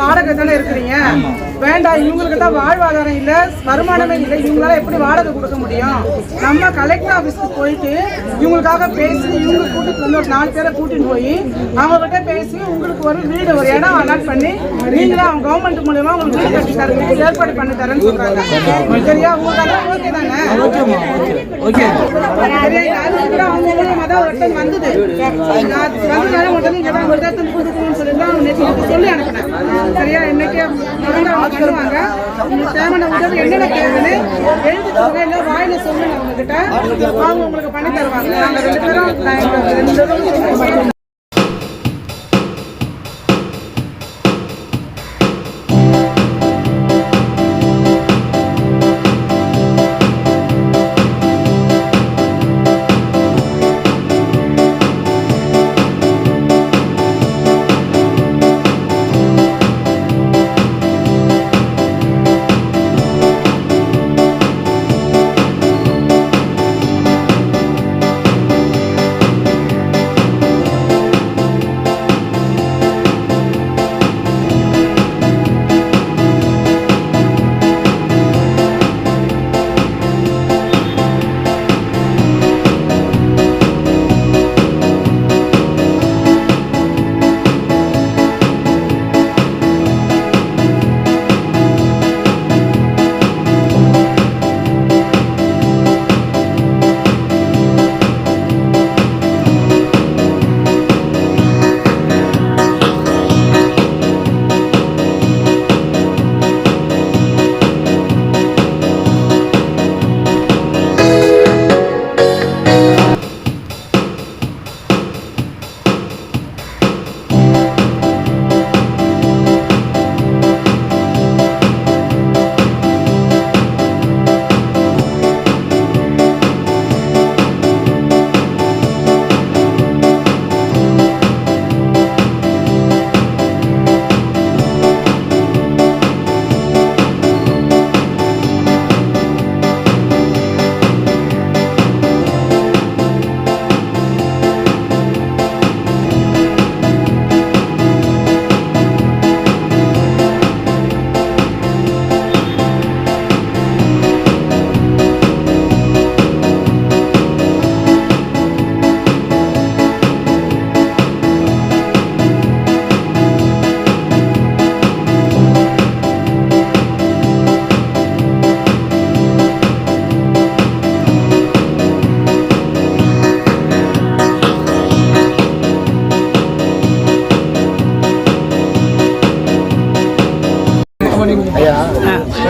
வாடகை தானே இருக்கிறீங்க? வேண்டாம் இவங்களுக்கு தான் வாழ்வாதாரம் இல்லை வருமானமே இல்லை இவங்களால எப்படி வாடகை கொடுக்க முடியும்? நம்ம கலெக்டர் ஆஃபீஸ்க்கு போயிட்டு இவங்களுக்காக பேசி இவங்க கூட்டிட்டு வந்து ஒரு நாலு பேரை கூட்டிட்டு போய் அவங்க கிட்ட பேசி உங்களுக்கு ஒரு வீடு ஒரு இடம் அலாட் பண்ணி நீங்களும் அவங்க கவர்மெண்ட் மூலியமா உங்களுக்கு வீடு கட்டி தரேன் ஏற்பாடு பண்ணி தரேன்னு சொல்றாங்க. சரியா? உங்களுக்கு ஓகே தானே? ஓகே சரியா? அது கூட அவங்க மூலியமா தான் ஒரு டைம் வந்தது. நான் வந்ததால மட்டும் சொல்லி அனுப்பினேன். சரியா? இன்னைக்கு தொடர்ந்து அவங்க பண்ணுவாங்க. உங்களுக்கு தேவையான உதவி என்னென்ன தேவைன்னு எழுதி தொகை இல்லை வாயில சொல்லுங்க அவங்க கிட்ட அவங்க உங்களுக்கு பண்ணி தருவாங்க. நாங்கள் ரெண்டு பேரும் ரெண்டு பேரும்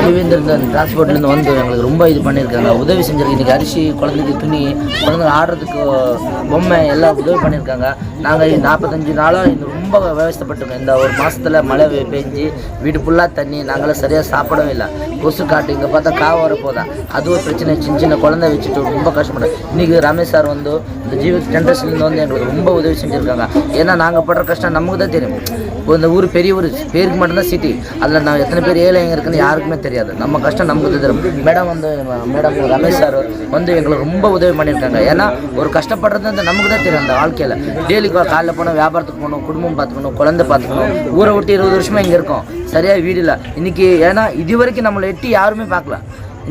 தேவேந்திரன் அந்த டிரான்ஸ்போர்ட்லேருந்து வந்து எங்களுக்கு ரொம்ப இது பண்ணியிருக்காங்க. உதவி செஞ்சிருக்காங்க இன்றைக்கி அரிசி குழந்தைக்கு துணி குழந்தைங்க ஆடுறதுக்கு பொம்மை எல்லாம் உதவி பண்ணியிருக்காங்க. நாங்கள் நாற்பத்தஞ்சு நாளாக இது ரொம்ப விவசாயப்பட்டிருக்கோம் இந்த ஒரு மாதத்தில் மழை பெஞ்சு வீடு ஃபுல்லாக தண்ணி நாங்களாம் சரியாக சாப்பிடவே இல்லை. கொசு காட்டு இங்கே பார்த்தா காவ வரப்போதான் அது ஒரு பிரச்சனை. சின்ன சின்ன குழந்தை வச்சுட்டு ரொம்ப கஷ்டப்பட்டோம். இன்றைக்கி ரமேஷ் சார் வந்து இந்த ஜீவ ஜென்ரேஷன்லேருந்து வந்து எங்களுக்கு ரொம்ப உதவி செஞ்சுருக்காங்க. ஏன்னா நாங்கள் படுற கஷ்டம் நமக்கு தான் தெரியும். இப்போ இந்த ஊர் பெரிய ஊர் பேருக்கு மட்டும்தான் சிட்டி அதில் நான் எத்தனை பேர் ஏழைங்க இருக்குன்னு யாருக்குமே தெரியாது. நம்ம கஷ்டம் நமக்கு தான் தெரியும். மேடம் வந்து மேடம் ரமேஷ் சார் வந்து எங்களுக்கு ரொம்ப உதவி பண்ணியிருக்காங்க. ஏன்னா ஒரு கஷ்டப்படுறது வந்து நமக்கு தான் தெரியும் அந்த வாழ்க்கையில். டெய்லி காலைல போனோம் வியாபாரத்துக்கு போகணும் குடும்பம் பார்த்துக்கணும் குழந்தை பார்த்துக்கணும். ஊரை விட்டு இருபது வருஷமாக இங்கே இருக்கோம். சரியாக வீடு இல்லை. இன்றைக்கி ஏன்னா இது வரைக்கும் நம்மளை எட்டி யாருமே பார்க்கல.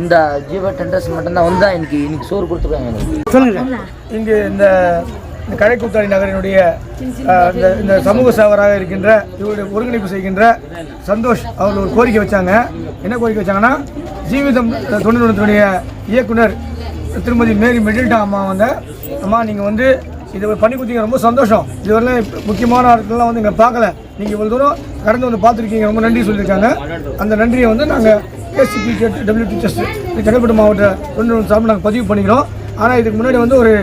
இந்த ஜீவ டெண்டர்ஸ் மட்டும்தான் வந்தா இன்னைக்கு இன்னைக்கு சோறு கொடுத்துருக்காங்க எனக்கு. சொல்லுங்க. இங்கு இந்த இந்த கழைக்கூத்தாடி நகரினுடைய இந்த இந்த சமூக சேவராக இருக்கின்ற இவருடைய ஒருங்கிணைப்பு செய்கின்ற சந்தோஷ் அவர் ஒரு கோரிக்கை வச்சாங்க. என்ன கோரிக்கை வச்சாங்கன்னா ஜீவிதம் தொண்டு நிறுவனத்தினுடைய இயக்குனர் திருமதி மேரி மெடில்டா அம்மா வந்து அம்மா நீங்கள் வந்து இதை பண்ணி கொடுத்தீங்க ரொம்ப சந்தோஷம். இதுவரையிலும் முக்கியமான ஆட்கள்லாம் வந்து இங்கே பார்க்கல. நீங்கள் இவ்வளோ தூரம் கடந்து வந்து பார்த்துருக்கீங்க. ரொம்ப நன்றி சொல்லியிருக்காங்க. அந்த நன்றியை வந்து நாங்கள் ஏசிபி டபிள்யூ டீச்சர்ஸ் செங்கல்பட்டு மாவட்ட தொண்ணூறு சார்பில் நாங்கள் பதிவு பண்ணிக்கிறோம். ஆனால் இதுக்கு முன்னாடி வந்து ஒரு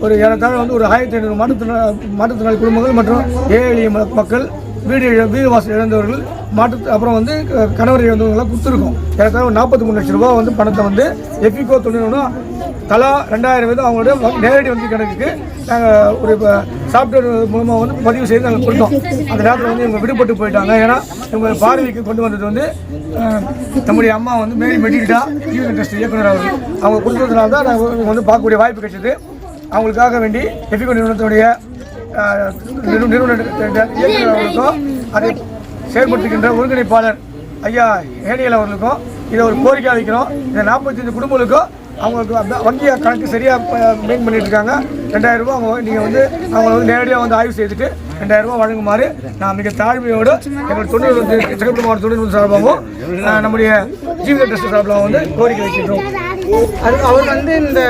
ஒரு ஏறத்தாழ வந்து ஒரு ஆயிரத்தி ஐநூறு மாற்றுத்திறனாளி மாற்றுத்திறனாளி குடும்பங்கள் மற்றும் ஏழை மக்கள் வீடு வீடு வாசல் இழந்தவர்கள் மாற்று அப்புறம் வந்து க- கணவர் இழந்தவங்களாம் கொடுத்துருக்கோம். ஏறத்தாழ ஒரு நாற்பத்தி மூணு லட்ச ரூபா வந்து பணத்தை வந்து எஃபிகோ தொழில்நுட்பம் தலா ரெண்டாயிரம் வந்து அவங்களுடைய நேரடி வங்கி கணக்குக்கு நாங்கள் ஒரு சாஃப்ட்வேர் மூலமாக வந்து பதிவு செய்து நாங்கள் கொடுத்தோம். அந்த நேரத்தில் வந்து இவங்க விடுபட்டு போயிட்டாங்க. ஏன்னா இவங்க பார்வைக்கு கொண்டு வந்தது வந்து நம்முடைய அம்மா வந்து மேரி மெடில்டா ஜீவன் ட்ரஸ்ட் இயக்குனர் அவர். அவங்க கொடுத்ததுனால தான் நாங்கள் வந்து பார்க்கக்கூடிய வாய்ப்பு கிடைச்சது. அவங்களுக்காக வேண்டி எஃபிகோ நிறுவனத்துடைய நிறுவன இயக்குனர் அவர்களுக்கும் அதை செயல்படுத்துகின்ற ஒருங்கிணைப்பாளர் ஐயா ஏனியல் அவர்களுக்கும் இதை ஒரு கோரிக்கை வைக்கிறோம் இந்த நாற்பத்தஞ்சு குடும்பங்களுக்கும் அவங்களுக்கு வங்கி கணக்கு சரியாக மெயின் பண்ணிட்டு இருக்காங்க ரெண்டாயிரம் ரூபாய் அவங்க நீங்கள் வந்து அவங்களை வந்து நேரடியாக வந்து ஆய்வு செய்துட்டு ரெண்டாயிரம் ரூபாய் வழங்குமாறு நான் மிக தாழ்மையோடு எங்கள் தொண்ணூறு வந்து செங்கல்பட்டு மாவட்ட தொண்ணூறு சார்பாகவும் நம்முடைய ஜீவித ட்ரஸ்ட் சார்பாகவும் வந்து கோரிக்கை வைக்கின்றோம். அது அவர் வந்து இந்த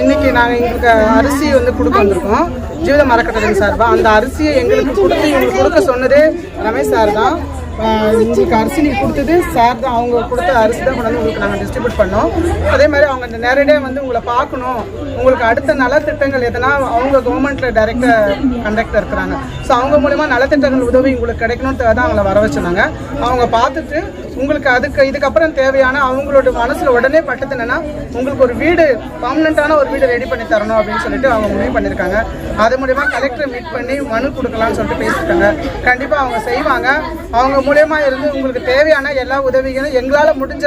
இன்னைக்கு நாங்கள் எங்களுக்கு அரிசி வந்து கொடுக்க வந்திருக்கோம். ஜீவித மரக்கட்டளை சார்பாக அந்த அரிசியை எங்களுக்கு கொடுத்து எங்களுக்கு கொடுக்க சொன்னதே ரமேஷ் சார் தான். உங்களுக்கு அரிசி நீங்கள் கொடுத்தது சார் தான் அவங்க கொடுத்த அரிசி தான் கொண்டு வந்து உங்களுக்கு நாங்கள் டிஸ்ட்ரிபியூட் பண்ணோம். அதே மாதிரி அவங்க இந்த நேரடியாக வந்து உங்களை பார்க்கணும். உங்களுக்கு அடுத்த நலத்திட்டங்கள் எதனா அவங்க கவர்மெண்ட்டில் டைரக்டாக கண்டக்டர் இருக்கிறாங்க. ஸோ அவங்க மூலிமா நலத்திட்டங்கள் உதவி உங்களுக்கு கிடைக்கணும்னு தான் அவங்கள வர வச்சுனாங்க அவங்க பார்த்துட்டு உங்களுக்கு அதுக்கு இதுக்கப்புறம் தேவையான அவங்களோட மனசில் உடனே பட்டது என்னன்னா உங்களுக்கு ஒரு வீடு பர்மனெண்ட்டான ஒரு வீடு ரெடி பண்ணி தரணும் அப்படின்னு சொல்லிட்டு அவங்க முடிவு பண்ணியிருக்காங்க. அது மூலிமா கலெக்டரை மீட் பண்ணி மனு கொடுக்கலாம்னு சொல்லிட்டு பேசியிருக்காங்க. கண்டிப்பாக அவங்க செய்வாங்க. அவங்க மூலியமா இருந்து உங்களுக்கு தேவையான எல்லா உதவிகளும் எங்களால் முடிஞ்ச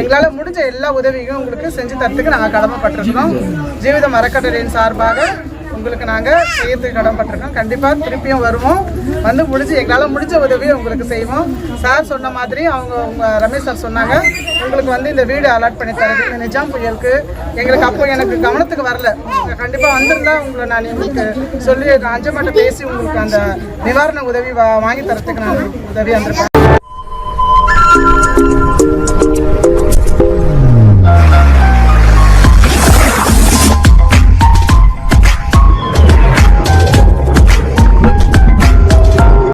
எங்களால் முடிஞ்ச எல்லா உதவிகளும் உங்களுக்கு செஞ்சு தரத்துக்கு நாங்கள் கடமைப்பட்டிருக்கோம் ஜீவித மரக்கட்டளையின் சார்பாக உங்களுக்கு நாங்கள் செய்யறதுக்கு கடன்பட்டிருக்கோம் கண்டிப்பாக திருப்பியும் வருவோம். வந்து முடிஞ்சு எங்களால் முடிஞ்ச உதவியை உங்களுக்கு செய்வோம். சார் சொன்ன மாதிரி அவங்க உங்க ரமேஷ் சார் சொன்னாங்க உங்களுக்கு வந்து இந்த வீடு அலாட் பண்ணி தரது. இந்த நிஜாம் புயலுக்கு. எங்களுக்கு அப்போ எனக்கு கவனத்துக்கு வரல. கண்டிப்பாக வந்திருந்தா உங்களை நான் உங்களுக்கு சொல்லி அஞ்சமாட்ட பேசி உங்களுக்கு அந்த நிவாரண உதவி வா- வாங்கி தரத்துக்கு நான் உதவி வந்திருப்பேன்